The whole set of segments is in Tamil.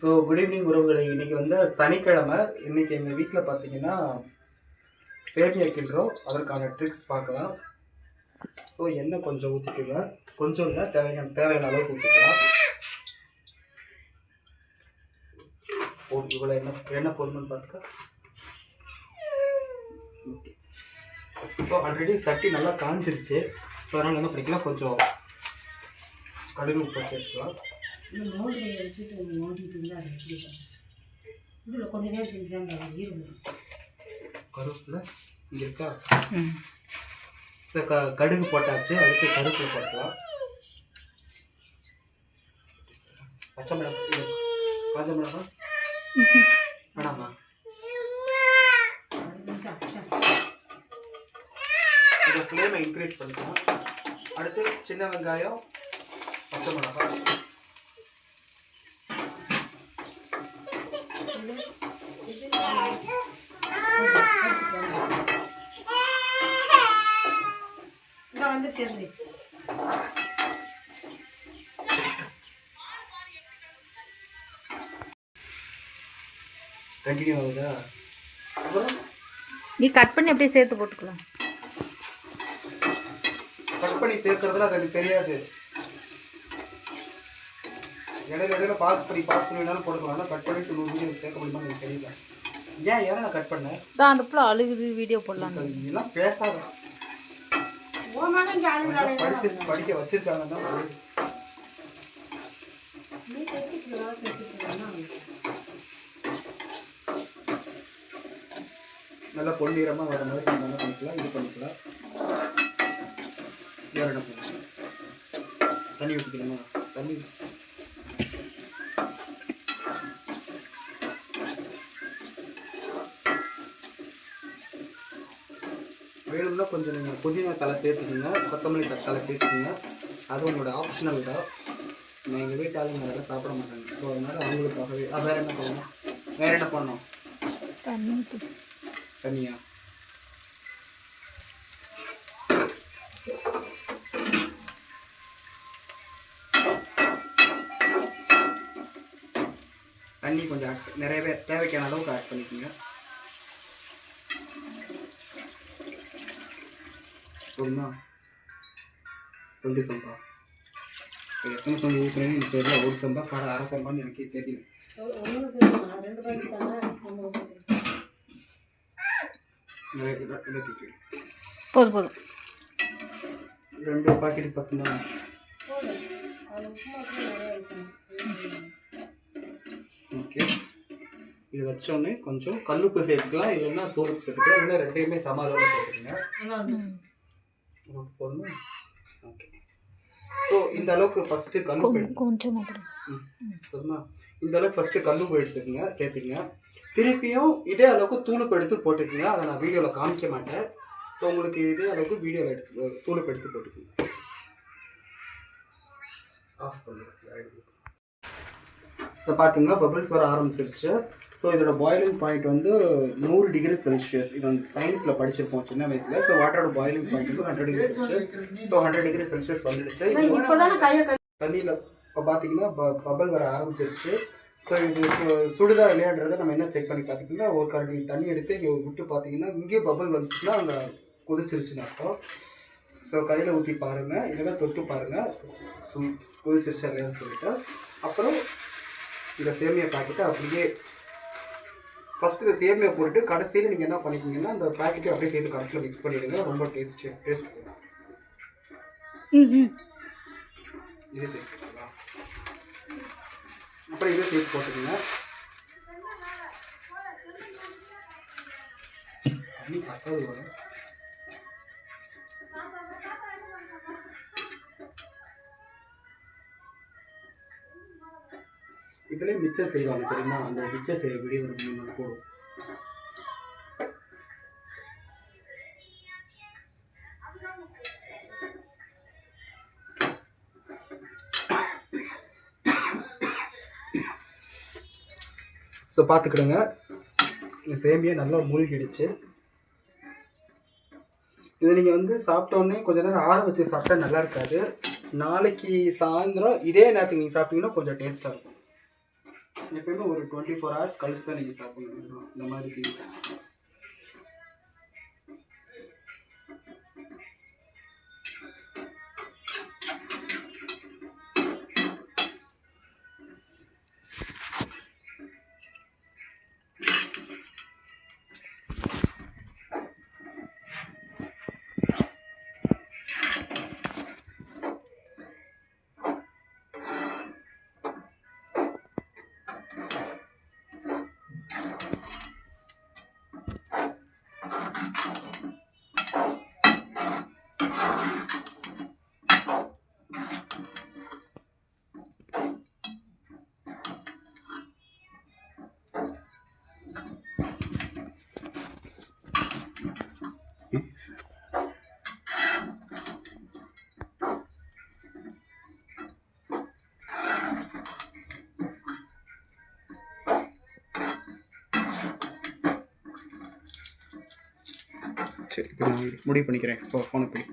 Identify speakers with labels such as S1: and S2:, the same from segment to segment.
S1: ஸோ குட் ஈவினிங் உறவுகளை. இன்றைக்கி வந்து சனிக்கிழமை. இன்னைக்கு எங்கள் வீட்டில் பார்த்தீங்கன்னா சேமியா கிண்டுறோம். அதற்கான ட்ரிக்ஸ் பார்க்கலாம். ஸோ எண்ணெய் கொஞ்சம் ஊற்றிக்குங்க கொஞ்சம் இல்லை தேவையான தேவையான அளவுக்கு ஊற்றிக்கலாம் இவ்வளோ எண்ணெய் எண்ணெய் போதுமான்னு பார்த்துக்க ஸோ ஆல்ரெடி சட்டி நல்லா காஞ்சிருச்சு. ஸோ அதனால் என்ன பண்ணிக்கலாம் கொஞ்சம் கடுகு உப்பு சேர்த்துக்கலாம்.
S2: இந்த மோதிரை வச்சுட்டு மோதிட்டு இருந்தால் அது எப்படி இதில் கொஞ்ச நேரம் செஞ்சுதான் ஈரம்
S1: கருவேப்பிலை இங்கே இருக்கா? சார் க கடுகு போட்டாச்சு. அடுத்து கருவேப்பிலை போட்டலாம் பச்சை மிளகாய் இது காஞ்ச மிளகாய் வேணாமா? இந்த ஃப்ளேமை இன்க்ரீஸ் பண்ணிக்கலாம். அடுத்து சின்ன வெங்காயம் பச்சை மிளகாய்
S2: இந்த வந்து சேர்ந்து.
S1: கண்டினியூ ஆகுதா?
S3: நீ கட் பண்ணி அப்படியே சேர்த்து போட்டுக்கலாம்.
S1: கட் பண்ணி சேர்க்கறதுல அது எனக்கு தெரியாது. இடையில இடையில பாஸ் பண்ணி பாஸ் பண்ணி வேணாலும் போட்டுக்கலாம். கட் பண்ணிட்டு நூறு வீடியோ சேர்க்க முடியுமா எனக்கு தெரியல. ஏன் ஏன் நான் கட் பண்ணேன்
S3: தான் அந்த பிள்ளை அழுகுது வீடியோ போடலாம்
S1: இதெல்லாம் பேசாத. படிச்சு படிக்க வச்சிருக்காங்க தான் நல்லா பொன்னிறமாக வர மாதிரி நம்ம என்ன பண்ணிக்கலாம் இது பண்ணிக்கலாம். வேற என்ன பண்ணலாம்? தண்ணி ஊற்றிக்கலாமா தண்ணி வேணும்னா கொஞ்சம் நீங்கள் புதினா தலை சேர்த்துக்கோங்க கொத்தமல்லி தலை சேர்த்துக்கோங்க. அது உங்களோட ஆப்ஷனல் தான் நான் எங்கள் வீட்டு ஆளுங்க அதெல்லாம் சாப்பிட மாட்டாங்க. ஸோ அதனால அவங்களுக்காகவே ஆ, வேற என்ன பண்ணணும்? வேற என்ன பண்ணணும்?
S3: தண்ணி ஊத்து.
S1: தனியா தண்ணி கொஞ்சம் ஆட் நிறையவே தேவைக்கான அளவுக்கு ஆட் பண்ணிக்கோங்க. போதுமா டுவெண்ட்டி சம்பா. எத்தனை சம்பா ஊற்றுறேன்னு எனக்கு தெரியல. ஒரு சம்பா கரை அரை சம்பான்னு எனக்கே தெரியல. தூக்கிடு.
S3: போதும் போதும்.
S1: ரெண்டு பாக்கெட்
S2: இருக்கணும்
S1: ஓகே. இது வச்சோடனே கொஞ்சம் கல்லுப்பு சேர்த்துக்கலாம். இல்லைன்னா தூளுப்பு சேர்த்துக்கலாம். இல்லைன்னா ரெண்டையுமே சம அளவில் சேர்த்துக்கங்க. உங்களுக்கு போதுமா ஓகே ஸோ இந்த அளவுக்கு ஃபஸ்ட்டு எடுத்து
S3: கொஞ்சம்
S1: போதுமா இந்த அளவுக்கு ஃபஸ்ட்டு கல்லுப்பு எடுத்துக்கங்க சேர்த்துக்கங்க. திருப்பியும் இதே அளவுக்கு தூளுப்பு எடுத்து போட்டுக்கங்க. அதை நான் வீடியோவில் காமிக்க மாட்டேன். ஸோ உங்களுக்கு இதே அளவுக்கு வீடியோவில் எடுத்து தூளுப்பு எடுத்து போட்டுக்கோங்க. ஆஃப் பண்ணுங்க ஸோ பார்த்துங்க பபிள்ஸ் வர ஆரம்பிச்சிருச்சு. ஸோ இதோட பாயிலிங் பாயிண்ட் வந்து நூறு டிகிரி செல்சியஸ் இது வந்து சயின்ஸில் படிச்சிருப்போம் சின்ன வயசில். ஸோ வாட்டரோட பாயிலிங் பாயிண்ட் வந்து hundred degree Celsius so hundred degree Celsius வந்துடுச்சு. தண்ணியில் இப்போ பார்த்தீங்கன்னா பபல் வர ஆரம்பிச்சிருச்சு. ஸோ இது சுடுதா இல்லையான்றதை நம்ம என்ன செக் பண்ணி பார்த்திங்கன்னா ஒரு கரண்டி தண்ணி எடுத்து இங்கே விட்டு பார்த்தீங்கன்னா இங்கேயே பபல் வந்துச்சுன்னா அங்கே கொதிச்சிருச்சுன்னு அர்த்தம். ஸோ கையில் ஊற்றி பாருங்கள் இல்லைன்னா தொட்டு பாருங்கள் கொதிச்சிருச்சா இல்லையான்னு சொல்லிட்டு. அப்புறம் இந்த சேமியா பாக்கெட்டை அப்படியே ஃபஸ்ட்டு இந்த சேமியா போட்டுட்டு கடைசியில் நீங்கள் என்ன பண்ணிக்கிங்கன்னா அந்த பேக்கெட்டை அப்படியே சேர்த்து கடைசியில் மிக்ஸ் பண்ணிடுங்க. ரொம்ப டேஸ்ட் டேஸ்ட்
S3: ம் ம்
S1: இது சேர்த்துக்கலாம் அப்புறம் இதை சேர்த்து போட்டுக்கோங்க. பத்தாவது வரும் மிக்சர் செய்வாங்க தெரியுமா? அந்த மிக்சர் செய்ய வீடியோ ஒரு மூணு போடும் ஸோ பார்த்துக்கிடுங்க. இந்த சேமியா நல்லா மூழ்கிடுச்சு. இதை நீங்கள் வந்து சாப்பிட்டோன்னே கொஞ்ச நேரம் ஆற வச்சு சாப்பிட்டா நல்லா இருக்காது. நாளைக்கு சாயந்தரம் இதே நேரத்துக்கு நீங்கள் சாப்பிட்டீங்கன்னா கொஞ்சம் டேஸ்ட்டாக இருக்கும். எப்பயுமே ஒரு டுவெண்ட்டி ஃபோர் ஹவர்ஸ் கழிச்சு தான் நீங்கள் சாப்பிடணும் இந்த மாதிரி சரி இப்போ நான் முடிவு பண்ணிக்கிறேன். இப்போ ஃபோனை போய்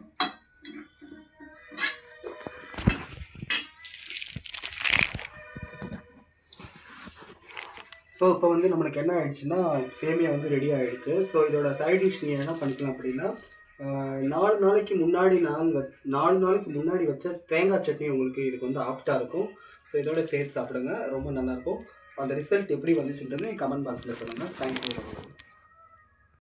S1: ஸோ இப்போ வந்து நம்மளுக்கு என்ன ஆயிடுச்சுன்னா சேமியா வந்து ரெடி ஆகிடுச்சு ஸோ இதோட சைட் டிஷ் நீங்கள் என்ன பண்ணிக்கலாம் அப்படின்னா நாலு நாளைக்கு முன்னாடி நான் வ நாலு நாளைக்கு முன்னாடி வச்ச தேங்காய் சட்னி உங்களுக்கு இதுக்கு வந்து ஆப்டாக இருக்கும். ஸோ இதோட சேர்த்து சாப்பிடுங்க. ரொம்ப நல்லாயிருக்கும் அந்த ரிசல்ட் எப்படி வந்துச்சுன்றது கமெண்ட் பாக்ஸில் சொல்லுங்கள் தேங்க்யூ